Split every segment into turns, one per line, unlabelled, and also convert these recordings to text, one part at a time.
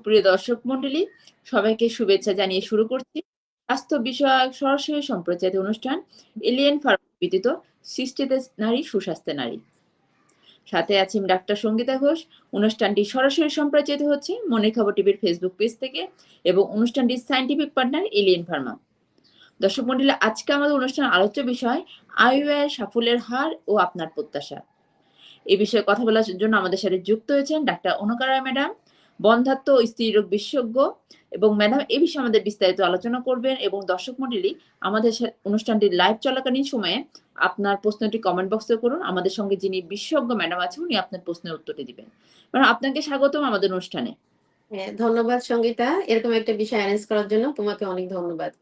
সুপ্রিয় দর্শক মন্ডলী সবাইকে শুভেচ্ছা জানিয়ে শুরু করছি। স্বাস্থ্য বিষয়ক সরাসরি সম্প্রচারিত অনুষ্ঠান, এলিয়েন ফার্ম সৃষ্টিতে নারী, সুস্বাস্থ্যে নারী। সাথে আছি ডাক্তার সঙ্গীতা ঘোষ। অনুষ্ঠানটি সরাসরি সম্প্রচারিত হচ্ছে মনের খবর টিভির ফেসবুক পেজ থেকে এবং অনুষ্ঠানটির সায়েন্টিফিক পার্টনার এলিয়েন ফার্মা দর্শক মন্ডলী আজকে আমাদের অনুষ্ঠান আলোচ্য বিষয় আইওআই সাফল্যের হার ও আপনার প্রত্যাশা। এই বিষয়ে কথা বলার জন্য আমাদের সাথে যুক্ত হয়েছেন ডাক্তার অনুকারা ম্যাডাম বন্ধাত্ম ও স্ত্রীরোগ বিশেষজ্ঞ এবং ম্যাডাম এ বিষয়ে আমাদের বিস্তারিত আলোচনা করবেন এবং দর্শক মন্ডলী আমাদের অনুষ্ঠানটি লাইভ চলাকালীন সময়ে আপনার প্রশ্নটি কমেন্ট বক্সে করুন। আমাদের সঙ্গে যিনি বিশেষজ্ঞ ম্যাডাম আছেন, উনি আপনার প্রশ্নের উত্তরটি দিবেন। ম্যাডাম, আপনাকে স্বাগতম আমাদের অনুষ্ঠানে।
হ্যাঁ ধন্যবাদ সঙ্গীতা। এরকম একটা বিষয় অ্যারেঞ্জ করার জন্য তোমাকে অনেক ধন্যবাদ।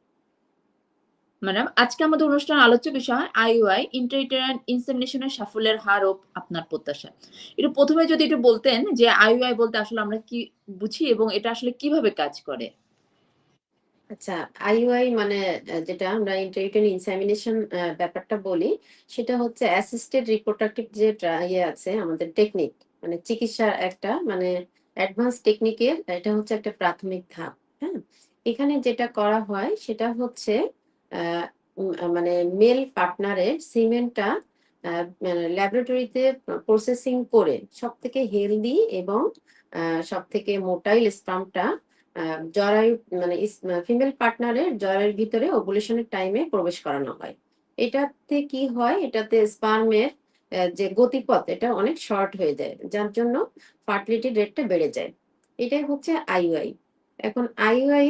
ম্যাডাম, আজকে আমাদের অনুষ্ঠান আলোচ্য বিষয় আইওআই ইন্টারইটারান ইনসেমিনেশনের সাফল্যের হার ও আপনার প্রত্যাশা। একটু প্রথমে যদি একটু বলতেন যে আইওআই বলতে আসলে আমরা কি বুঝি এবং এটা আসলে কীভাবে কাজ করে?
আচ্ছা আইইউআই মানে যেটা আমরা ইন্টারইউটেন ইনসামিনেশন ব্যাপারটা বলি, সেটা হচ্ছে অ্যাসিস্টেড রিপ্রোডাক্টিভ যে ইয়ে আছে আমাদের টেকনিক মানে চিকিৎসার একটা মানে অ্যাডভান্স টেকনিকের, এটা হচ্ছে একটা প্রাথমিক ধাপ হ্যাঁ? এখানে যেটা করা হয় সেটা হচ্ছে মানে মেল পার্টনারের সিমেন্টটা ল্যাবরেটরিতে প্রসেসিং করে সব থেকে হেলদি এবং সব থেকে মোটাইল স্পামটা জরায়ু মানে ফিমেল পার্টনারের জরায়ুর ভিতরে ওভুলেশনের টাইমে প্রবেশ করানো হয়। এটাতে কি হয়? এটাতে স্পার্মের যে গতিপথ, এটা অনেক শর্ট হয়ে যায়, যার জন্য ফার্টিলিটি রেটটা বেড়ে যায়। এটাই হচ্ছে আইওআই এখন আইওআই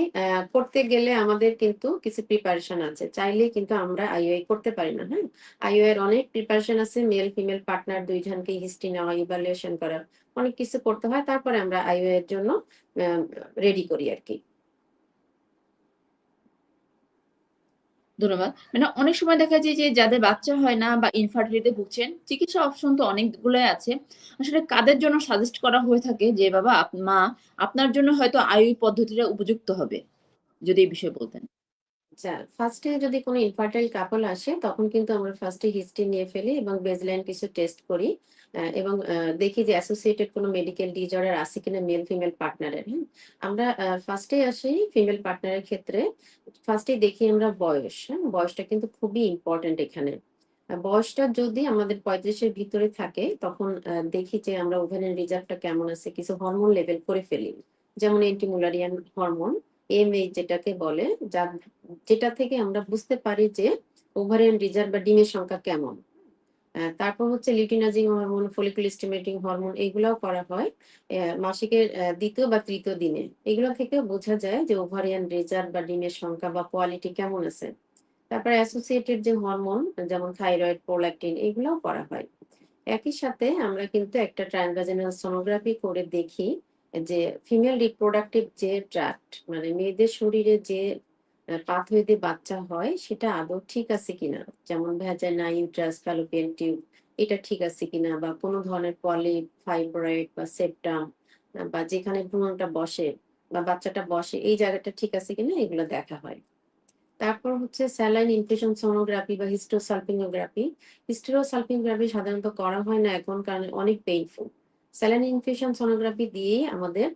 করতে গেলে আমাদের কিন্তু কিছু প্রিপারেশন আছে। চাইলে কিন্তু আমরা আইওআই করতে পারি না হ্যাঁ? আইওআই এর অনেক প্রিপারেশন আছে মেল ফিমেল পার্টনার দুইজনকে হিস্ট্রি নেওয়া ইভালুয়েশন করা, অনেক কিছু করতে হয়। তারপরে আমরা আইওআই এর জন্য রেডি করি আর কি।
ধন্যবাদ। মানে অনেক সময় দেখা যায় যে যাদের বাচ্চা হয় না বা ইনফার্টিলিটি ভুগছেন, চিকিৎসা অপশন তো অনেকগুলোই আছে। আসলে কাদের জন্য সাজেস্ট করা হয়ে থাকে যে, বাবা মা, আপনার জন্য হয়তো আয়ু পদ্ধতিটা উপযুক্ত হবে? যদি এই বিষয়ে বলতেন।
আচ্ছা ফার্স্টে যদি কোনো ইনফার্টাইল কাপল আসে, তখন কিন্তু আমরা ফার্স্টে হিস্ট্রি নিয়ে ফেলি এবং বেজলাইন কিছু টেস্ট করি। এবং দেখি যে অ্যাসোসিয়েটেড কোনো মেডিকেল ডিজর্ডার আছে কিনা মেল ফিমেল পার্টনারের হ্যাঁ আমরা ফার্স্টে আসি ফিমেল পার্টনারের ক্ষেত্রে। ফার্স্টে দেখি আমরা বয়স হ্যাঁ বয়সটা কিন্তু খুবই ইম্পর্টেন্ট এখানে। বয়সটা যদি আমাদের পঁয়ত্রিশের ভিতরে থাকে, তখন দেখি যে আমরা ওভেনের রিজার্ভটা কেমন আছে, কিছু হরমোন লেভেল করে ফেলি। যেমন এন্টিমুলারিয়ান হরমোন এম এইচ যেটাকে বলে যা যেটা থেকে আমরা বুঝতে পারি যে ওভারিয়ান রিজার্ভ বা ডিমের সংখ্যা কেমন। তারপর হচ্ছে luteinizing hormone follicle stimulating hormone এগুলোও করা হয় মাসিকের দ্বিতীয় বা তৃতীয় দিনে। এগুলো থেকে বোঝা যায় যে ওভারিয়ান রিজার্ভ বা ডিমের সংখ্যা বা কোয়ালিটি কেমন আছে। তারপর অ্যাসোসিয়েটেড যে হরমোন যেমন থাইরয়েড প্রোল্যাকটিন এগুলোও করা হয়। একই সাথে আমরা কিন্তু একটা ট্রানভাজেনাল সোনোগ্রাফি করে দেখি যে ফিমেল রিপ্রোডাক্টিভ যে ট্রাক্ট মানে মেয়েদের শরীরে যে পাথওয়েতে বাচ্চা হয়, সেটা আদৌ ঠিক আছে কিনা? যেমন ভ্যাজাইনা ইউট্রাস ফ্যালোপিয়ান টিউব এটা ঠিক আছে কিনা? বা কোনো ধরনের পলি ফাইব্রয়েড বা সেপটাম বা যেখানে ভ্রূণটা বসে বা বাচ্চাটা বসে, এই জায়গাটা ঠিক আছে কিনা? এগুলো দেখা হয়। তারপর হচ্ছে স্যালাইন ইনফিউশন সোনোগ্রাফি বা হিস্টোসালপিনোগ্রাফি হিস্টোসালপিনোগ্রাফি সাধারণত করা হয় না এখন, কারণ অনেক পেইনফুল স্যালাইন ইনফিউশন সোনোগ্রাফি দিয়ে আমাদের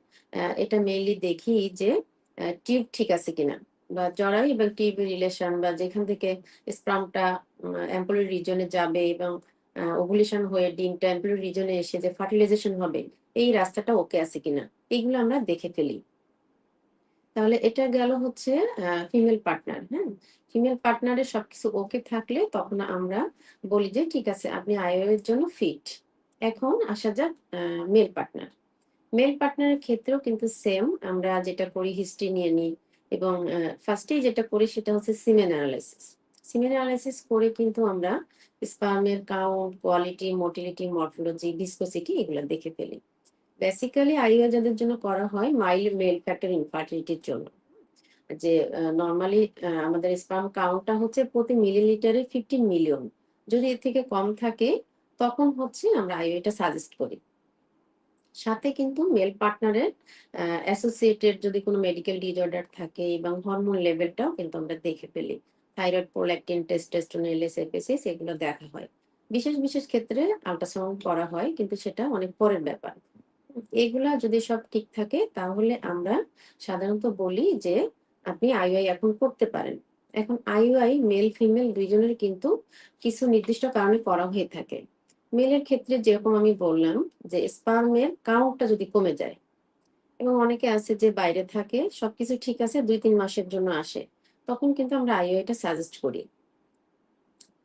এটা মেইনলি দেখি যে টিউব ঠিক আছে কিনা। বা জরায়ু এবং টিবি রিলেশন বা যেখান থেকে স্প্রামটা অ্যাম্পোলি রিজনে যাবে এবং ওভুলেশন হয়ে ডিমটা অ্যাম্পোলি রিজনে এসে যে ফার্টিলাইজেশন হবে, এই রাস্তাটা ওকে আছে কিনা এইগুলো আমরা দেখে ফেলি। তাহলে এটা গেল হচ্ছে ফিমেল পার্টনার হ্যাঁ? ফিমেল পার্টনারের সবকিছু ওকে থাকলে তখন আমরা বলি যে, ঠিক আছে, আপনি আইও এর জন্য ফিট এখন আসা যাক মেল পার্টনার মেল পার্টনারের ক্ষেত্রেও কিন্তু সেম আমরা যেটা করি হিস্ট্রি নিয়ে নিই। এবং ফার্স্টেই যেটা করি সেটা হচ্ছে সিমেন অ্যানালাইসিস সিমেন অ্যানালাইসিস করে কিন্তু আমরা স্পার্মের count quality motility morphology viscosity এগুলো দেখে ফেলি। বেসিক্যালি আইও যাদের জন্য করা হয় মাইল্ড মেল ফ্যাক্টর ইনফার্টিলিটির জন্য। যে নর্মালি আমাদের স্পার্ম কাউন্টটা হচ্ছে প্রতি মিলিলিটারে ফিফটিন মিলিয়ন যদি এর থেকে কম থাকে, তখন হচ্ছে আমরা আইওটা সাজেস্ট করি। সাথে কিন্তু মেল পার্টনারের অ্যাসোসিয়েটেড যদি কোনো মেডিকেল ডিজর্ডার থাকে এবং হরমোন লেভেলটাও কিন্তু আমরা দেখে ফেলি থাইরয়েড প্রোল্যাকটিন টেস্টোস্টেরন এলএস এপিসিস এগুলো দেখা হয় বিশেষ বিশেষ ক্ষেত্রে আল্ট্রাসাউন্ড করা হয়, কিন্তু সেটা অনেক পরের ব্যাপার এগুলা যদি সব ঠিক থাকে, তাহলে আমরা সাধারণত বলি যে আপনি আইইউআই এখন করতে পারেন। এখন আইইউআই মেল ফিমেল ২ জনের কিন্তু কিছু নির্দিষ্ট কারণে করা হয়ে থাকে। মেলের ক্ষেত্রে যেরকম আমি বললাম যে স্পার্মের কাউন্টটা যদি কমে যায় এবং অনেকে আছে যে বাইরে থাকে সবকিছু ঠিক আছে ২-৩ মাসের জন্য আসে। তখন কিন্তু আমরা আইইউআইটা সাজেস্ট করি।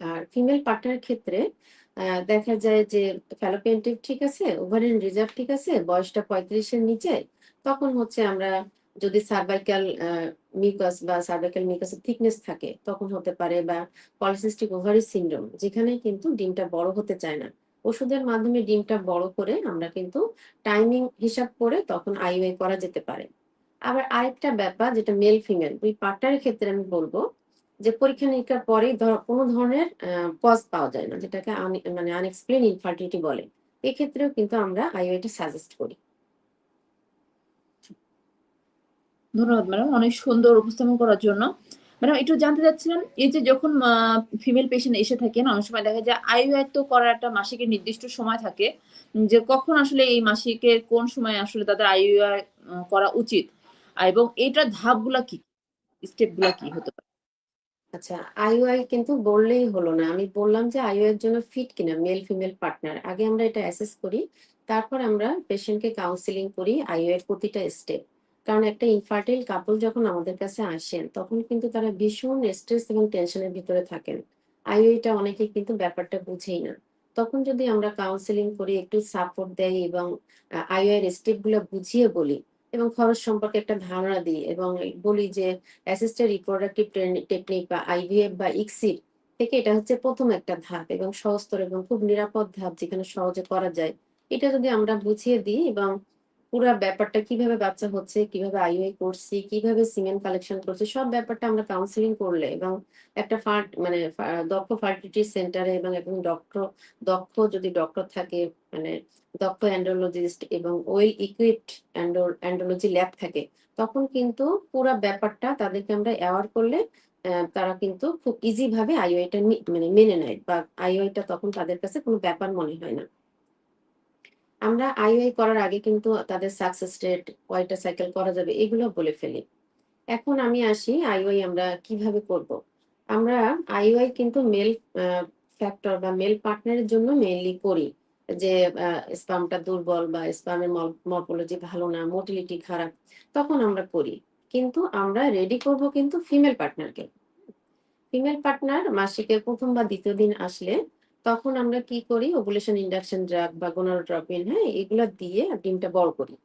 আর ফিমেল পার্টনারের ক্ষেত্রে দেখা যায় যে ফ্যালোপিয়ান ঠিক আছে, ওভারিয়ান রিজার্ভ ঠিক আছে, বয়সটা পঁয়ত্রিশের নিচে, তখন হচ্ছে আমরা যদি সার্ভাইকাল মিউকাস বা সার্ভাইকাল মিউকাসের থিকনেস থাকে, তখন হতে পারে বা পলিসিস্টিক ওভারি সিনড্রোম যেখানে কিন্তু ডিমটা বড় হতে চায় না। ওষুধের মাধ্যমে ডিমটা বড় করে আমরা কিন্তু টাইমিং হিসাব করে তখন আইইউআই করা যেতে পারে। আবার আরেকটা ব্যাপার যেটা মেল ফিমেল ২ পার্টনারের ক্ষেত্রে আমি বলব যে পরীক্ষা-নিরীক্ষার পরেই ধ কোন ধরনের কজ পাওয়া যায় না। যেটাকে মানে আনএক্সপ্লেইনড ইনফার্টিলিটি বলে। এক্ষেত্রেও কিন্তু আমরা আইইউআইটা সাজেস্ট করি।
ধন্যবাদ ম্যাডাম। অনেক সুন্দর উপস্থাপন করার জন্য। ম্যাডাম একটু জানতে চাচ্ছিলাম এই যে যখন ফিমেল পেশেন্ট এসে থাকেন অনেক সময় দেখা যায় তো করার একটা মাসিকের নির্দিষ্ট সময় থাকে। যে কখন আসলে এই মাসিকের কোন সময় আসলে তাদের আইইউআই আ করা উচিত? এবং এটার ধাপগুলা কি? স্টেপগুলা কি হতে পারে?
আচ্ছা, আইইউআই কিন্তু বললেই হলো না। আমি বললাম যে আইইউআই এর জন্য ফিট কিনা মেল ফিমেল পার্টনার। আগে আমরা এটা অ্যাসেস করি। তারপর আমরা পেশেন্টকে কাউন্সেলিং করি আইইউআই এর প্রতিটা স্টেপ। কারণ একটা ইনফার্টাইল কাপল যখন আমাদের কাছে আসেন তখন কিন্তু তারা ভীষণ স্ট্রেস এবং টেনশনের ভিতরে থাকেন। আইইউআইটা অনেকে কিন্তু ব্যাপারটা বুঝেই না। তখন যদি আমরা কাউন্সেলিং করি, একটু সাপোর্ট দেই এবং আ আইইউআই এর স্টেপগুলা বুঝিয়ে বলি এবং খরচ সম্পর্কে একটা ধারণা দিই এবং বলি যে অ্যাসিস্টেড রিপ্রোডাক্টিভ টেকনিক বা আইভিএফ বা ইকসির থেকে এটা হচ্ছে প্রথম একটা ধাপ এবং সহজতর এবং খুব নিরাপদ ধাপ যেখানে সহজে করা যায়। এটা যদি আমরা বুঝিয়ে দিই এবং পুরা ব্যাপারটা কীভাবে বাচ্চা হচ্ছে, কীভাবে আইইউআই করছি, কীভাবে সিমেন কালেকশন করছে সব ব্যাপারটা আমরা কাউন্সেলিং করলে এবং একটা ফার্ট মানে দক্ষ ফার্টিলিটি সেন্টারে এবং একজন ডক্টর দক্ষ যদি ডক্টর থাকে মানে দক্ষ অ্যান্ডোলজিস্ট এবং ওই ইকুইপড অ্যান্ডো অ্যান্ডোলজি ল্যাব থাকে তখন কিন্তু পুরা ব্যাপারটা তাদেরকে আমরা অ্যাওয়ার করলে তারা কিন্তু খুব ইজি ভাবে আইইউআইটা মি মানে মেনে নেয় বা আইইউআইটা তখন তাদের কাছে কোনো ব্যাপার মনে হয় না। আমরা আইইউআই করার আগে কিন্তু তাদের সাকসেস রেট, কয়টা সাইকেল করা যাবে এগুলো বলে ফেলি। এখন আমি আসি আইইউআই আমরা কীভাবে করব? আমরা আইইউআই কিন্তু মেল ফ্যাক্টর বা মেল পার্টনারের জন্য মেইনলি করি। যে আ স্পার্মটা দুর্বল বা স্পার্মের মল মরফোলজি ভালো না, মোটিলিটি খারাপ তখন আমরা করি। কিন্তু আমরা রেডি করব কিন্তু ফিমেল পার্টনারকে। ফিমেল পার্টনার মাসিকের প্রথম বা দ্বিতীয় দিন আসলে তখন আমরা কি করি ওভুলেশন ইন্ডাকশন ড্রাগ বা গোনাডোট্রপিন, হ্যাঁ? এগুলো দিয়ে ডিমটা বড় করি।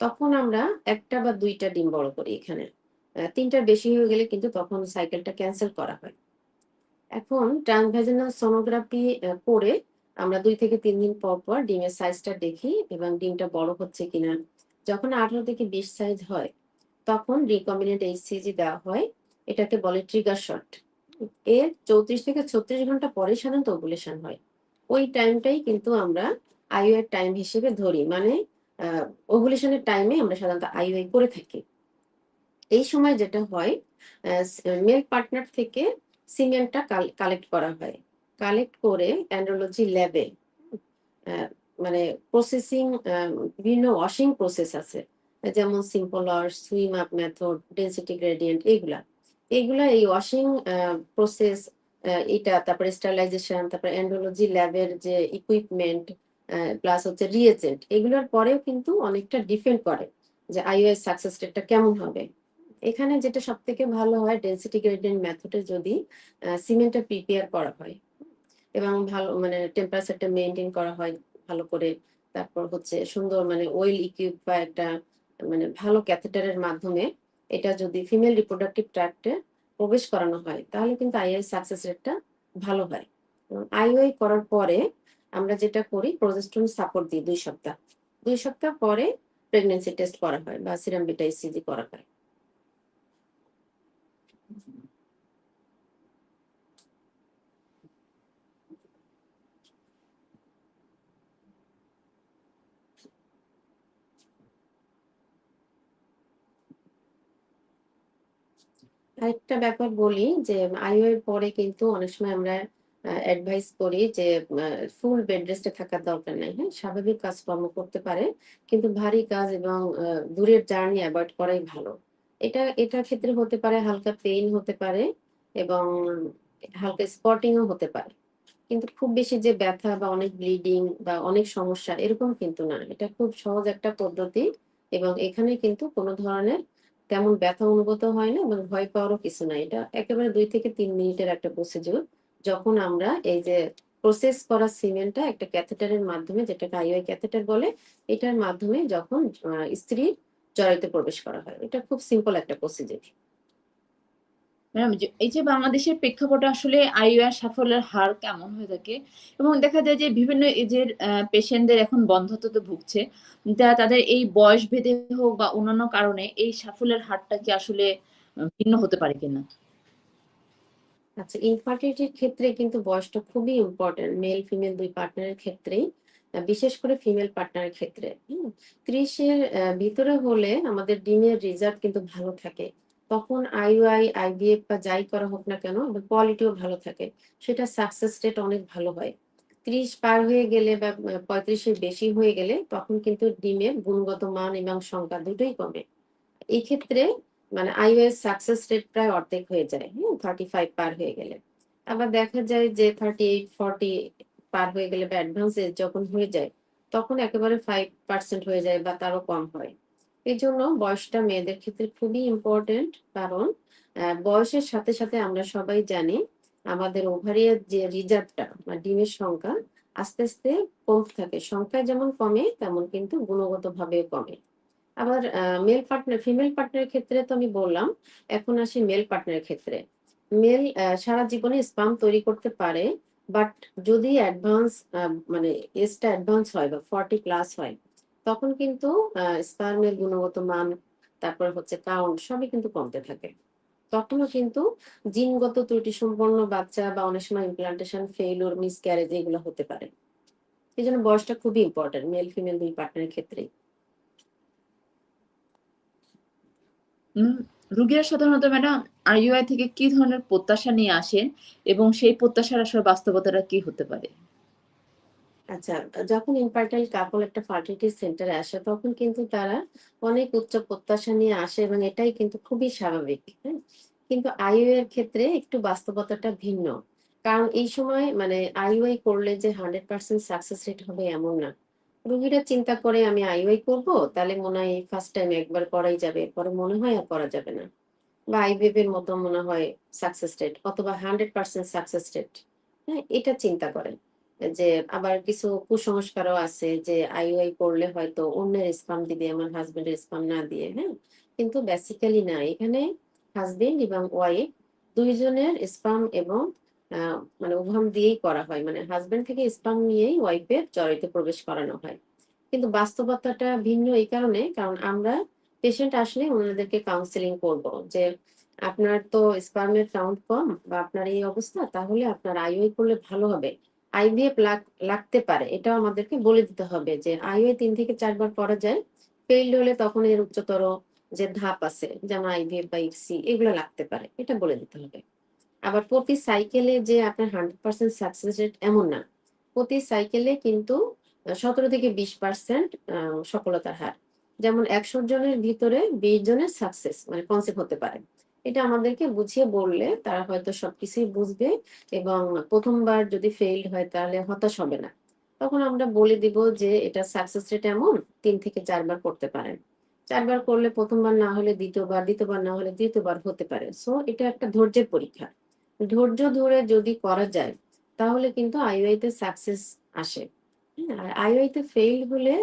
তখন আমরা একটা বা দুইটা ডিম বড় করি এখানে। আ ৩ টার বেশি হয়ে গেলে কিন্তু তখন সাইকেলটা ক্যান্সেল করা হয়। এখন ট্রান্সভাজানাল সোনোগ্রাফি করে আমরা দুই থেকে তিন দিন পর, পর ডিমের সাইজটা দেখি এবং ডিমটা বড় হচ্ছে কিনা। যখন ১৮ থেকে ২০ সাইজ হয় তখন রিকম্বিনেন্ট এইচসিজি দেওয়া হয়। এটাকে বলে ট্রিগার শট। এর ৩৪ থেকে ৩৬ ঘণ্টা পরেই সাধারণত ওভুলেশন হয়। ওই টাইমটাই কিন্তু আমরা আইইউআই এর টাইম হিসেবে ধরি। মানে আ ওভুলেশন টাইমে আমরা সাধারণত আইইউআই করে থাকি। এই সময় যেটা হয় মেল পার্টনার থেকে সিমেন্টটা কালেক্ট করা হয়। কালেক্ট করে অ্যান্ডোলজি ল্যাবে মানে প্রসেসিং বিভিন্ন ওয়াশিং প্রসেস আছে। যেমন simple wash, swim up method, density gradient এগুলা। এগুলা এই ওয়াশিং প্রসেস এটা তারপরে স্টেরিলাইজেশন, তারপরে অ্যান্ডোলজি ল্যাবের যে ইকুইপমেন্ট প্লাস হচ্ছে রিয়েজেন্ট এগুলোর পরেও কিন্তু অনেকটা ডিপেন্ড করে যে আইইউআই সাকসেস রেটটা কেমন হবে। এখানে যেটা সবথেকে ভালো হয় ডেনসিটি গ্রেডিয়েন্ট মেথডে যদি সিমেন্টটা প্রিপেয়ার করা হয় এবং ভালো মানে টেম্পারেচারটা মেইনটেইন করা হয় ভালো করে। তারপর হচ্ছে সুন্দর মানে ওয়েল ইকুইপ বা একটা মানে ভালো ক্যাথেটারের মাধ্যমে এটা যদি ফিমেল রিপ্রোডাক্টিভ ট্র্যাক্টে প্রবেশ করানো হয়, তাহলে কিন্তু আইইআই সাকসেস রেটটা ভালো হয়। এবং আইইউআই করার পরে আমরা যেটা করি প্রজেস্ট্রন সাপোর্ট দিই দুই সপ্তাহ। দুই সপ্তাহ পরে প্রেগনেন্সি টেস্ট করা হয় বা সিরাম বিটা ইসিজি করা হয়। আরেকটা ব্যাপার বলি যে আইইউআই এর পরে কিন্তু অনেক সময় আমরা অ্যাডভাইস করি যে ফুল বেড রেস্টে থাকার দরকার নেই। হ্যাঁ স্বাভাবিক কাজকর্ম করতে পারে, কিন্তু ভারী কাজ এবং দূরের জার্নি অ্যাভয়েড করাই ভালো। এটা, এটার ক্ষেত্রে হতে পারে হালকা পেইন হতে পারে এবং হালকা স্পটিংও হতে পারে। কিন্তু খুব বেশি যে ব্যথা বা অনেক ব্লিডিং বা অনেক সমস্যা এরকম কিন্তু না। এটা খুব সহজ একটা পদ্ধতি এবং এখানে কিন্তু কোনো ধরনের তেমন ব্যথা অনুভূত হয় না এবং ভয় পাওয়ারও কিছু নাই এটা একেবারে দুই থেকে তিন মিনিটের একটা প্রসিডিউর যখন আমরা এই যে প্রসেস করা সিমেন্টটা একটা ক্যাথেটারের মাধ্যমে, যেটাকে আইওআই ক্যাথেটার বলে, এটার মাধ্যমে যখন স্ত্রীর জরায়ুতে প্রবেশ করা হয়। এটা খুব সিম্পল একটা প্রসিডিউর
ম্যাডাম এই যে বাংলাদেশের প্রেক্ষাপটে আসলে আইওআর সাফল্যের হার কেমন হয়ে থাকে? এবং দেখা যায় যে বিভিন্ন এজের পেশেন্টদের এখন বন্ধ্যত্বতে ভুগছে যা তাদের এই বয়স ভেদে হোক বা অন্যান্য কারণে এই সাফল্যের হারটা কি আসলে ভিন্ন হতে পারে কিনা?
আচ্ছা ইনফার্টিলিটির ক্ষেত্রে কিন্তু বয়সটা খুবই ইম্পর্টেন্ট মেল ফিমেল দুই পার্টনারের ক্ষেত্রেই বিশেষ করে ফিমেল পার্টনারের ক্ষেত্রে। ত্রিশের ভিতরে হলে আমাদের ডিমের রেজাল্ট কিন্তু ভালো থাকে। তখন আইইউআই আইভিএফ বা যাই করা হোক না কেন কোয়ালিটিও ভালো থাকে। সেটা সাকসেস রেট অনেক ভালো হয়। ত্রিশ পার হয়ে গেলে বা পঁয়ত্রিশের বেশি হয়ে গেলে তখন কিন্তু ডিমের গুণগত মান এবং সংখ্যা দুটোই কমে। এই ক্ষেত্রে মানে আইওএস সাকসেস রেট প্রায় অর্ধেক হয়ে যায় হ্যাঁ থার্টি ফাইভ পার হয়ে গেলে। আবার দেখা যায় যে থার্টি এইট ফর্টি পার হয়ে গেলে বা অ্যাডভান্স এজ যখন হয়ে যায়, তখন একেবারে ফাইভ পার্সেন্ট হয়ে যায় বা তারও কম হয়। এই জন্য বয়সটা মেয়েদের ক্ষেত্রে খুবই ইম্পর্টেন্ট কারণ বয়সের সাথে সাথে আমরা সবাই জানি আমাদের ওভারিয়ার যে রিজার্ভটা বা ডিমের সংখ্যা আস্তে আস্তে কমতে থাকে। সংখ্যা যেমন কমে, তেমন কিন্তু গুণগত ভাবেও কমে। আবার মেল পার্টনার ফিমেল পার্টনারের ক্ষেত্রে তো আমি বললাম, এখন আসি মেল পার্টনারের ক্ষেত্রে। মেল সারা জীবনে স্পাম তৈরি করতে পারে বাট যদি অ্যাডভান্স মানে এজটা অ্যাডভান্স হয় বা ফর্টি প্লাস হয় তখন কিন্তু স্পার্মের গুণগত মান, তারপর হচ্ছে কাউন্ট সবই কিন্তু কমতে থাকে। তখনও কিন্তু জিনগত ত্রুটি সম্পন্ন বাচ্চা বা অনেক সময় ইমপ্লান্টেশন ফেইলুর মিসক্যারেজ এগুলো হতে পারে। এই জন্য বয়সটা খুবই ইম্পর্টেন্ট মেল ফিমেল দুই পার্টনারের ক্ষেত্রেই।
রুগীরা সাধারণত, ম্যাডাম আইইউআই থেকে কি ধরনের প্রত্যাশা নিয়ে আসেন এবং সেই প্রত্যাশার আসলে বাস্তবতাটা কি হতে পারে?
আচ্ছা যখন ইনফার্টাইল কাপল একটা ফার্টিলিটি সেন্টারে আসে, তখন কিন্তু তারা অনেক উচ্চ প্রত্যাশা নিয়ে আসে এবং এটাই কিন্তু খুবই স্বাভাবিক হ্যাঁ? কিন্তু আইইউ এর ক্ষেত্রে একটু বাস্তবতাটা ভিন্ন। কারণ এই সময় মানে আইইউআই করলে যে হান্ড্রেড পার্সেন্ট সাকসেস রেট হবে এমন না। রোগীরা চিন্তা করে, আমি আইইউআই করব, তাহলে মনে হয় ফার্স্ট টাইম একবার করাই যাবে পরে মনে হয় আর করা যাবে না। বা আইভিএফ এর মতো মনে হয় সাকসেস রেট অথবা হান্ড্রেড পার্সেন্ট সাকসেস রেট হ্যাঁ? এটা চিন্তা করেন যে আবার কিছু কুসংস্কারও আছে যে আইওআই করলে হয়তো অন্যের স্পাম দিবে, আমার হাজবেন্ডের স্পাম না দিয়ে হ্যাঁ? কিন্তু বেসিক্যালি না, এখানে হাজবেন্ড এবং ওয়াইফ দুইজনের স্পাম এবং মানে উভম দিয়েই করা হয়। মানে হাজবেন্ড থেকে স্পাম নিয়েই ওয়াইফের জড়িতে প্রবেশ করানো হয়। কিন্তু বাস্তবতাটা ভিন্ন এই কারণে, কারণ আমরা পেশেন্ট আসলে ওনাদেরকে কাউন্সেলিং করব যে আপনার তো স্পার্মের কাউন্ট কম বা আপনার এই অবস্থা, তাহলে আপনার আইওআই করলে ভালো হবে। আইভিএফ লাগতে পারে। এটাও আমাদেরকে বলে দিতে হবে যে আইওআই তিন থেকে চারবার করা যায় ফেইল্ড হলে তখন এর উচ্চতর যে ধাপ আছে, যেমন আইভিএফ বা ইসি এগুলো লাগতে পারে। এটা বলে দিতে হবে। আবার প্রতি সাইকেলে যে আপনার হান্ড্রেড পার্সেন্ট সাকসেস রেট এমন না। প্রতি সাইকেলে কিন্তু সতেরো থেকে বিশ পার্সেন্ট সফলতার হার। যেমন একশো জনের ভিতরে বিশ জনের সাকসেস মানে কনসেপ্ট হতে পারে। এটা আমাদেরকে বুঝিয়ে বললে তারা হয়তো সবকিছুই বুঝবে এবং প্রথমবার যদি ফেইল্ড হয় তাহলে হতাশ হবে না। তখন আমরা বলে দিব যে এটা সাকসেস রেট এমন তিন থেকে চারবার করতে পারেন। চারবার করলে প্রথমবার না হলে দ্বিতীয়বার দ্বিতীয়বার না হলে তৃতীয়বার হতে পারে। সো এটা একটা ধৈর্যের পরীক্ষা। ধৈর্য ধরে যদি করা যায় তাহলে কিন্তু আইওআই তে সাকসেস আসে। হ্যাঁ, আর আইওআই তে ফেইল হলে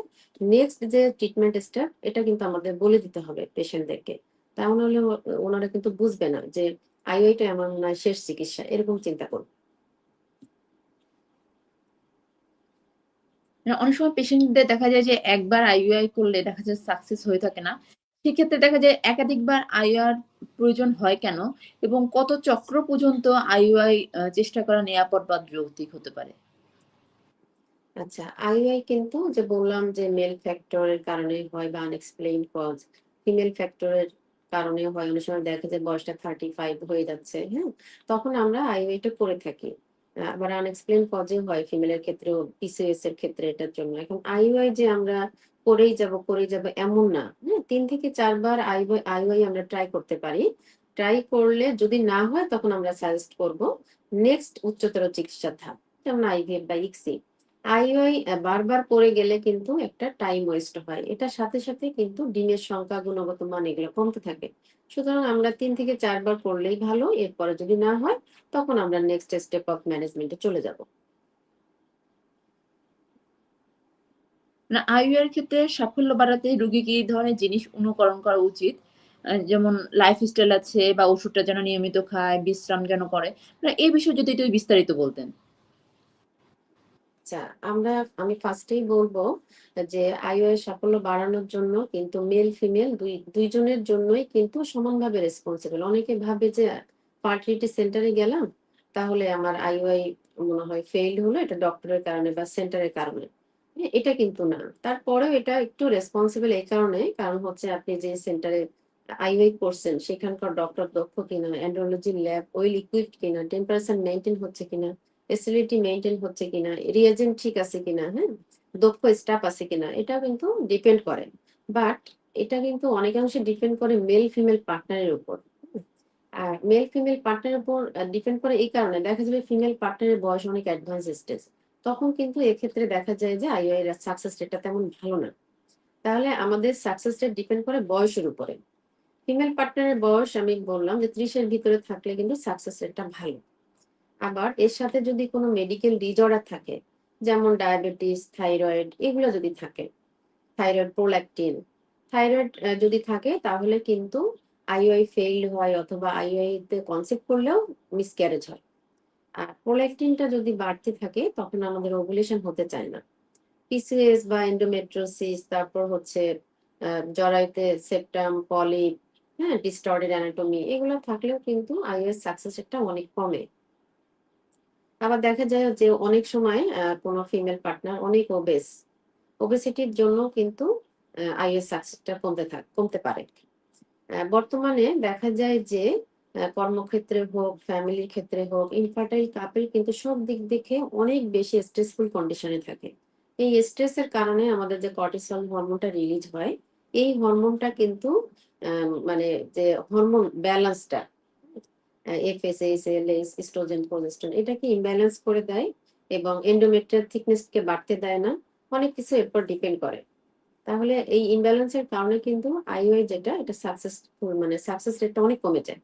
নেক্সট যে ট্রিটমেন্ট স্টেপ এটা কিন্তু আমাদের বলে দিতে হবে পেশেন্টদেরকে তাহলে হলে ওনারা কিন্তু বুঝবে না যে আইওআইটা এমন নয় শেষ চিকিৎসা এরকম চিন্তা করবে
মানে অনেক সময় পেশেন্টদের দেখা যায় যে একবার আইইউআই করলে দেখা যায় সাকসেস হয়ে থাকে না। সেক্ষেত্রে দেখা যায় একাধিকবার আইইআর প্রয়োজন হয় কেন? এবং কত চক্র পর্যন্ত আইইউআই চেষ্টা করা নিরাপদ বা যৌক্তিক হতে পারে?
আচ্ছা আইআই কিন্তু যে বললাম যে মেল ফ্যাক্টরের কারণে হয় বা আনএক্সপ্লেইন কজ ফিমেল ফ্যাক্টরের কারণে হয়, অনেক সময় দেখা যায় বয়সটা থার্টি ফাইভ হয়ে যাচ্ছে হ্যাঁ? তখন আমরা আইআইটা করে থাকি। আবার আনএক্সপ্লেন কজে হয় ফিমেলের ক্ষেত্রেও পিসিএস এর ক্ষেত্রে এটার জন্য। এখন আইওআই যে আমরা করেই যাব করেই যাব এমন না হ্যাঁ? তিন থেকে চারবার আইওআই আইওআই আমরা ট্রাই করতে পারি। ট্রাই করলে যদি না হয়, তখন আমরা সাজেস্ট করব নেক্সট উচ্চতর চিকিৎসার ধাপ, যেমন আইভিএফ বা ইক্সি আইওআই বারবার করে গেলে কিন্তু একটা টাইম ওয়েস্ট হয়। এটার সাথে সাথে কিন্তু ডিমের সংখ্যা, গুণগত মান এগুলো কমতে থাকে। সুতরাং আমরা তিন থেকে চারবার করলেই ভালো, এরপরে যদি না হয়, তখন আমরা নেক্সট স্টেপ অফ ম্যানেজমেন্টে চলে যাব।
আইইউ এর ক্ষেত্রে সাফল্য বাড়াতে রোগীকে এই ধরনের জিনিস অনুকরণ করা উচিত। যেমন লাইফ স্টাইল আছে বা ওষুধটা যেন নিয়মিত খায়, বিশ্রাম যেন করে। মানে এই বিষয়ে যদি একটু বিস্তারিত বলতেন।
আচ্ছা আমরা আমি ফার্স্টেই বলব যে আইওএ সাফল্য বাড়ানোর জন্য কিন্তু মেল ফিমেল দুই দুইজনের জন্যই কিন্তু সমানভাবে রেসপন্সিবল অনেকে ভাবে যে ফার্টিলিটি সেন্টারে গেলাম তাহলে আমার আইওআই মনে হয় ফেইল্ড হলো এটা ডক্টরের কারণে বা সেন্টারের কারণে। হ্যাঁ, এটা কিন্তু না। তারপরেও এটা একটু রেসপন্সিবল এই কারণে কারণ হচ্ছে আপনি যে সেন্টারে আইওআই করছেন সেখানকার ডক্টর দক্ষ কিনা অ্যান্ড্রোলজি ল্যাব ওয়েল ইকুইপড কিনা টেম্পারেচার মেনটেন হচ্ছে কিনা ফেসিলিটি মেনটেন হচ্ছে কিনা রিয়েজেন্ট ঠিক আছে কিনা হ্যাঁ? দক্ষ স্টাফ আছে কিনা, এটা কিন্তু ডিপেন্ড করে। বাট এটা কিন্তু অনেকাংশে ডিপেন্ড করে মেল ফিমেল পার্টনারের উপর। আর মেল ফিমেল পার্টনারের উপর ডিপেন্ড করে এই কারণে দেখা যাবে ফিমেল পার্টনারের বয়স অনেক অ্যাডভান্স স্টেজ তখন কিন্তু এক্ষেত্রে দেখা যায় যে আইও এর সাকসেস রেটটা তেমন ভালো না। তাহলে আমাদের সাকসেস রেট ডিপেন্ড করে বয়সের উপরে। ফিমেল পার্টনারের বয়স আমি বললাম যে, ত্রিশের ভিতরে থাকলে কিন্তু সাকসেস রেটটা ভালো। আবার এর সাথে যদি কোনো মেডিকেল ডিজঅর্ডার থাকে যেমন ডায়াবেটিস থাইরয়েড এগুলো যদি থাকে থাইরয়েড প্রোল্যাকটিন থাইরয়েড যদি থাকে তাহলে কিন্তু আইওআই ফেইল্ড হয় অথবা আইওআই তে কনসেপ্ট করলেও মিসক্যারেজ হয়। আর প্রোল্যাকটিনটা যদি বাড়তে থাকে তখন আমাদের ওভুলেশন হতে চায় না। পিসিএস বা এন্ডোমেট্রোসিস তারপর হচ্ছে আহ, জরায়ুতে সেপ্টাম পলিপ হ্যাঁ ডিস্টর্ডেড অ্যানাটমি এগুলো থাকলেও কিন্তু আইওএস সাকসেস অনেক কমে। আবার দেখা যায় যে অনেক সময় কোনো ফিমেল পার্টনার অনেক ওবেস ওবেসিটির জন্য কিন্তু আইএস সাকসেসটা কমতে থাক, কমতে পারে। বর্তমানে দেখা যায় যে কর্মক্ষেত্রে হোক ফ্যামিলির ক্ষেত্রে হোক ইনফার্টাইল কাপল কিন্তু সব দিক দেখে অনেক বেশি স্ট্রেসফুল কন্ডিশনে থাকে। এই স্ট্রেসের কারণে আমাদের যে কর্টিসল হরমোনটা রিলিজ হয়, এই হরমোনটা কিন্তু মানে যে হরমোন ব্যালেন্সটা এফএসএস এলএস ইস্ট্রোজেন প্রোজেস্টেরন এটাকে ইমব্যালেন্স করে দেয় এবং এন্ডোমেট্রিয়াল থিকনেসকে বাড়তে দেয় না? অনেক কিছু এরপর ডিপেন্ড করে। তাহলে এই ইমব্যালেন্সের কারণে কিন্তু আইওআই যেটা, এটা সাকসেসফুল মানে সাকসেস রেটটা অনেক কমে যায়।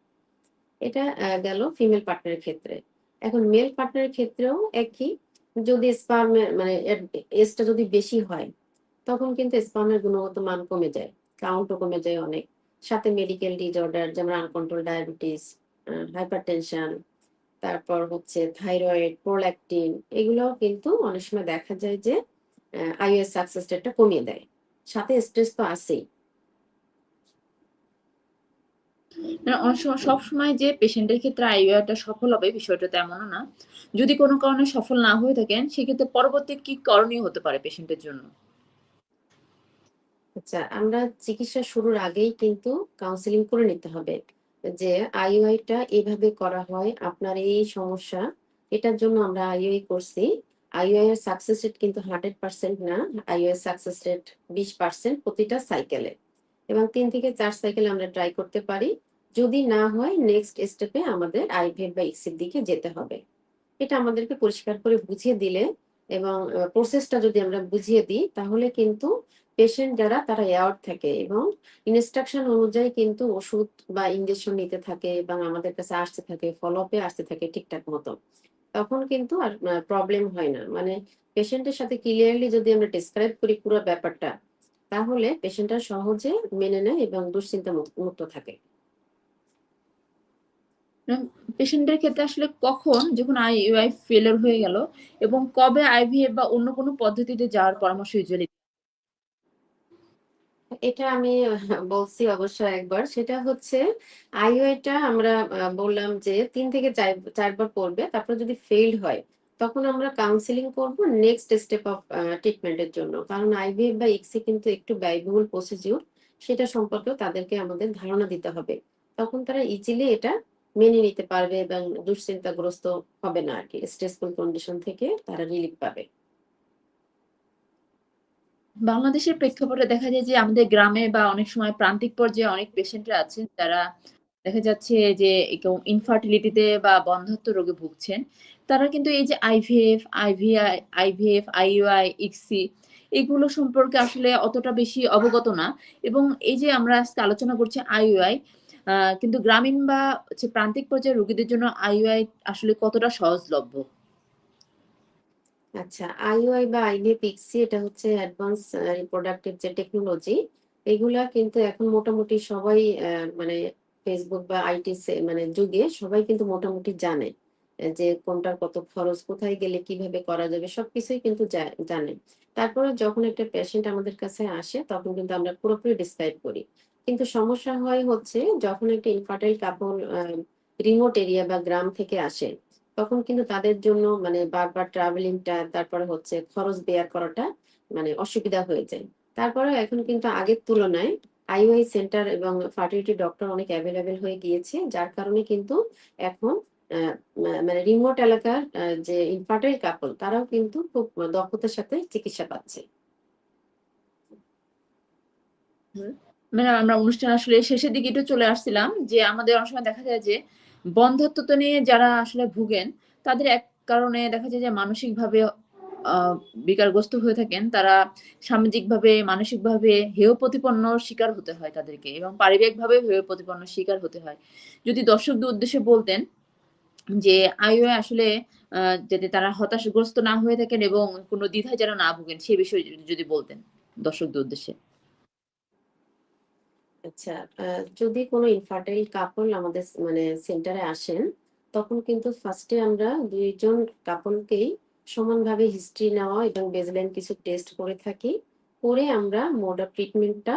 এটা গেল ফিমেল পার্টনারের ক্ষেত্রে। এখন মেল পার্টনারের ক্ষেত্রেও একই, যদি স্পার্মের মানে এজটা যদি বেশি হয়, তখন কিন্তু স্পার্মের গুণগত মান কমে যায় কাউন্টও কমে যায় অনেক। সাথে মেডিকেল ডিজঅর্ডার যেমন আনকন্ট্রোল ডায়াবেটিস হাইপারটেনশন তারপর হচ্ছে থাইরয়েড প্রোল্যাকটিন এগুলো কিন্তু অনেক সময় দেখা যায় যে আইএস সাকসেস রেটটা কমিয়ে দেয়। সাথে স্ট্রেস তো আছেই।
অনেক সময় যে পেশেন্টের ক্ষেত্রে আইইউটা সফল হবে বিষয়টা তেমনও না। যদি কোনো কারণে সফল না হয়ে থাকেন সেক্ষেত্রে পরবর্তী কি করণীয় হতে পারে পেশেন্টের জন্য?
আচ্ছা আমরা চিকিৎসা শুরুর আগেই কিন্তু কাউন্সিলিং করে নিতে হবে। যে আইওআইটা এভাবে করা হয়, আপনার এই সমস্যা, এটার জন্য আমরা আইওআই করছি। আইওআই এর সাকসেস রেট কিন্তু হান্ড্রেড পার্সেন্ট না আইওআই সাকসেস রেট বিশ পার্সেন্ট প্রতিটা সাইকেলে এবং তিন থেকে চার সাইকেল আমরা ট্রাই করতে পারি। যদি না হয় নেক্সট স্টেপে আমাদের আইভিএফ বা ইক্সির দিকে যেতে হবে। এটা আমাদেরকে পরিষ্কার করে বুঝিয়ে দিলে এবং প্রসেসটা যদি আমরা বুঝিয়ে দিই, তাহলে কিন্তু পেশেন্ট যারা, তারা অ্যাওয়ার্ড থাকে এবং ইনস্ট্রাকশন অনুযায়ী কিন্তু ওষুধ বা ইঞ্জেকশন নিতে থাকে এবং আমাদের কাছে আসতে থাকে ফলো আপে আসতে থাকে ঠিকঠাক মতো। তখন কিন্তু আর প্রবলেম হয় না। মানে পেশেন্টের সাথে ক্লিয়ারলি যদি আমরা ডিসক্রাইব করি পুরো ব্যাপারটা, তাহলে পেশেন্টটা সহজে মেনে নেয় এবং দুশ্চিন্তা মুক্ত থাকে।
পেশেন্টের ক্ষেত্রে আসলে কখন যখন আইইউআই ফেলার হয়ে গেল এবং কবে আইভিএফ বা অন্য কোনো পদ্ধতিতে যাওয়ার পরামর্শ ইউজুয়ালি
এটা আমি বলছি অবশ্য একবার। সেটা হচ্ছে আইওএটা আমরা আহ, বললাম যে তিন থেকে চার চারবার পড়বে তারপর যদি ফেইল্ড হয় তখন আমরা কাউন্সিলিং করব নেক্সট স্টেপ অফ ট্রিটমেন্টের জন্য। কারণ আইভিএফ বা ইক্সি কিন্তু একটু ব্যয়বহুল প্রসিডিউর সেটা সম্পর্কেও তাদেরকে আমাদের ধারণা দিতে হবে। তখন তারা ইজিলি এটা মেনে নিতে পারবে এবং দুশ্চিন্তাগ্রস্ত হবে না আর কি স্ট্রেসফুল কন্ডিশন থেকে তারা রিলিফ পাবে।
বাংলাদেশের প্রেক্ষাপটে দেখা যায় যে আমাদের গ্রামে বা অনেক সময় প্রান্তিক পর্যায়ে অনেক পেশেন্টরা আছেন যারা দেখা যাচ্ছে যে ইনফার্টিলিটিতে বা বন্ধত্ব রোগে ভুগছেন। তারা কিন্তু এই যে IVF IVI IVF IUI ICSI এগুলো সম্পর্কে আসলে অতটা বেশি অবগত না। এবং এই যে আমরা আজকে আলোচনা করছি আইইউআই কিন্তু গ্রামীণ বা প্রান্তিক পর্যায়ে রোগীদের জন্য আইইউআই আসলে কতটা সহজলভ্য?
আচ্ছা আইইউআই বা আইভিএফ ইক্সি এটা হচ্ছে অ্যাডভান্স রিপ্রোডাক্টিভ যে টেকনোলজি এগুলা কিন্তু এখন মোটামুটি সবাই মানে ফেসবুক বা আইটি মানে যুগে সবাই কিন্তু মোটামুটি জানে যে কোনটার কত খরচ, কোথায় গেলে কীভাবে করা যাবে, সবকিছুই কিন্তু জানে। তারপরে যখন একটা পেশেন্ট আমাদের কাছে আসে, তখন কিন্তু আমরা পুরোপুরি ডিসক্রাইব করি। কিন্তু সমস্যা হয় হচ্ছে যখন একটা ইনফার্টাইল কাপল রিমোট এরিয়া বা গ্রাম থেকে আসে তখন কিন্তু তাদের জন্য মানে বারবার ট্রাভেলিংটা তারপরে হচ্ছে খরচ বেয়ার করাটা মানে অসুবিধা হয়ে যায়। তারপরে এখন কিন্তু আগের তুলনায় আইওআই সেন্টার এবং ফার্টিলিটি ডক্টর অনেক অ্যাভেলেবেল হয়ে গিয়েছে, যার কারণে কিন্তু এখন মানে রিমোট এলাকার যে ইনফার্টাইল কাপল তারাও কিন্তু খুব দক্ষতার সাথে চিকিৎসা পাচ্ছে।
ম্যাডাম, আমরা অনুষ্ঠান আসলে শেষের দিকে একটু চলে আসছিলাম, যে আমাদের অনেক সময় দেখা যায় যে বন্ধ্যত্ব নিয়ে যারা আসলে ভুগেন, তাদের এক কারণে দেখা যায় যে মানসিকভাবে বিকারগ্রস্ত হয়ে থাকেন। তারা সামাজিকভাবে, মানসিকভাবে হেয় প্রতিপন্ন শিকার হতে হয় তাদেরকে এবং পারিবারিকভাবে হেয় প্রতিপন্ন শিকার হতে হয়। যদি দর্শকদের উদ্দেশ্যে বলতেন যে আইওএ আসলে যাতে তারা হতাশগ্রস্ত না হয়ে থাকেন এবং কোনো দ্বিধায় যেন না ভুগেন, সে বিষয়ে যদি বলতেন দর্শকদের উদ্দেশ্যে।
আচ্ছা যদি কোনো ইনফার্টাইল কাপল আমাদের মানে সেন্টারে আসেন, তখন কিন্তু ফার্স্টে আমরা দুইজন কাপলকেই সমানভাবে হিস্ট্রি নেওয়া এবং বেজলাইন কিছু টেস্ট করে থাকি, করে আমরা মোড অফ ট্রিটমেন্টটা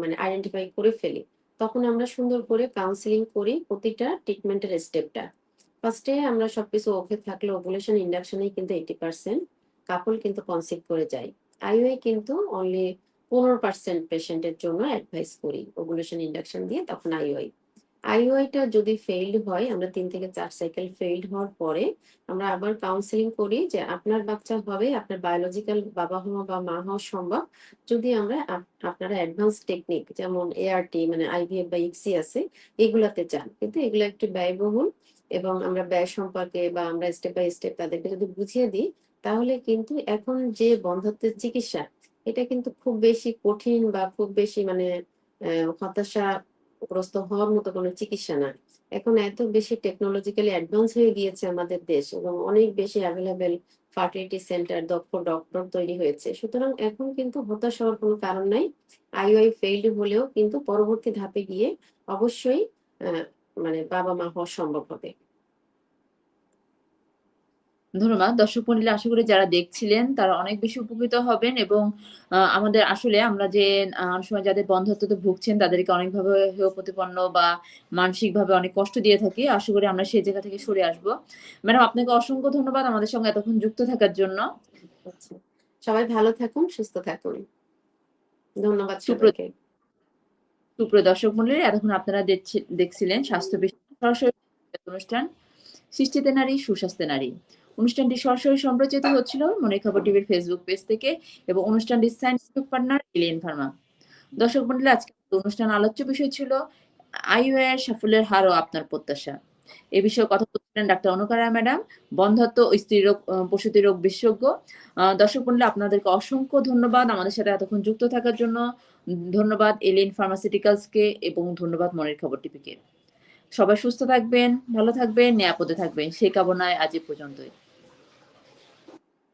মানে আইডেন্টিফাই করে ফেলি। তখন আমরা সুন্দর করে কাউন্সিলিং করি প্রতিটা ট্রিটমেন্টের স্টেপটা ফার্স্টে আমরা সবকিছু ওকে থাকলে ওভুলেশন ইন্ডাকশনেই কিন্তু এইটি পার্সেন্ট কাপল কিন্তু কনসিভ করে যায়। আইওআই কিন্তু অনলি পনেরো পার্সেন্ট পেশেন্টের জন্য অ্যাডভাইস করি। ওভুলেশন ইন্ডাকশন দিয়ে তখন আইওআই আইওআইটা যদি ফেইল্ড হয়, আমরা তিন থেকে চার সাইকেল ফেইল্ড হওয়ার পরে আমরা আবার কাউন্সিলিং করি যে আপনার বাচ্চা হবে, আপনার বায়োলজিক্যাল বাবা হওয়া বা মা হওয়া সম্ভব। যদি আমরা আপ- আপনারা অ্যাডভান্স টেকনিক যেমন এআরটি মানে আইভিএফ বা ইক্সি আছে, এগুলাতে চান। কিন্তু এগুলো একটু ব্যয়বহুল এবং আমরা ব্যয় সম্পর্কে বা আমরা স্টেপ বাই স্টেপ তাদেরকে যদি বুঝিয়ে দিই, তাহলে কিন্তু এখন যে বন্ধত্বের চিকিৎসা এটা কিন্তু খুব বেশি কঠিন বা খুব বেশি মানে হতাশাগ্রস্ত হওয়ার মতো কোনো চিকিৎসা না। এখন এত বেশি টেকনোলজিক্যালি অ্যাডভান্স হয়ে গিয়েছে আমাদের দেশ এবং অনেক বেশি অ্যাভেলেবেল ফার্টিলিটি সেন্টার দক্ষ ডক্টর তৈরি হয়েছে। সুতরাং এখন কিন্তু হতাশ হওয়ার কোনো কারণ নাই। আইওআই ফেইল্ড হলেও কিন্তু পরবর্তী ধাপে গিয়ে অবশ্যই মানে বাবা মা হওয়া সম্ভব হবে।
ধন্যবাদ দর্শক মন্ডলী আশা করি যারা দেখছিলেন তারা অনেক বেশি উপকৃত হবেন এবং আমাদের আসলে আমরা যে সময় যাদের বন্ধ্যত্বতে ভুগছেন তাদেরকে অনেকভাবে হেয় প্রতিপন্ন বা মানসিকভাবে অনেক কষ্ট দিয়ে থাকি। আশা করি আমরা সেই জায়গা থেকে সরে আসব। ম্যাডাম আপনাকে অসংখ্য ধন্যবাদ আমাদের সঙ্গে এতক্ষণ যুক্ত থাকার জন্য।
আচ্ছা। সবাই ভালো থাকুন সুস্থ থাকুন। ধন্যবাদ
সুপ্র-
সবাইকে।
সুপ্রিয় দর্শক মন্ডলী এতক্ষণ আপনারা দেখছি- দেখছিলেন স্বাস্থ্য বিষয়ক সরাসরি অনুষ্ঠান সৃষ্টিতে নারী সুস্বাস্থ্যে নারী। অনুষ্ঠানটি সরাসরি সম্প্রচারিত হচ্ছিল মনে খবর টিভির ফেসবুক পেজ থেকে এবং অনুষ্ঠানটি সায়েন্টিফিক পার্টনার এলিয়েন ফার্মা দর্শক মন্ডলী আজকে অনুষ্ঠান আলোচ্য বিষয় ছিল আইওএ এর সাফল্যের হার ও আপনার প্রত্যাশা। এ বিষয়ে কথা বলছিলেন ডাক্তার অনুকারা ম্যাডাম বন্ধ্যত্ব ও স্ত্রী রোগ প্রসূতি রোগ বিশেষজ্ঞ। দর্শক মন্ডলী আপনাদেরকে অসংখ্য ধন্যবাদ আমাদের সাথে এতক্ষণ যুক্ত থাকার জন্য। ধন্যবাদ এলিয়েন ফার্মাসিউটিক্যালসকে এবং ধন্যবাদ মনের খবর টিভিকে। সবাই সুস্থ থাকবেন, ভালো থাকবেন, নিরাপদে থাকবেন। সেই কামনায় আজ এ পর্যন্তই।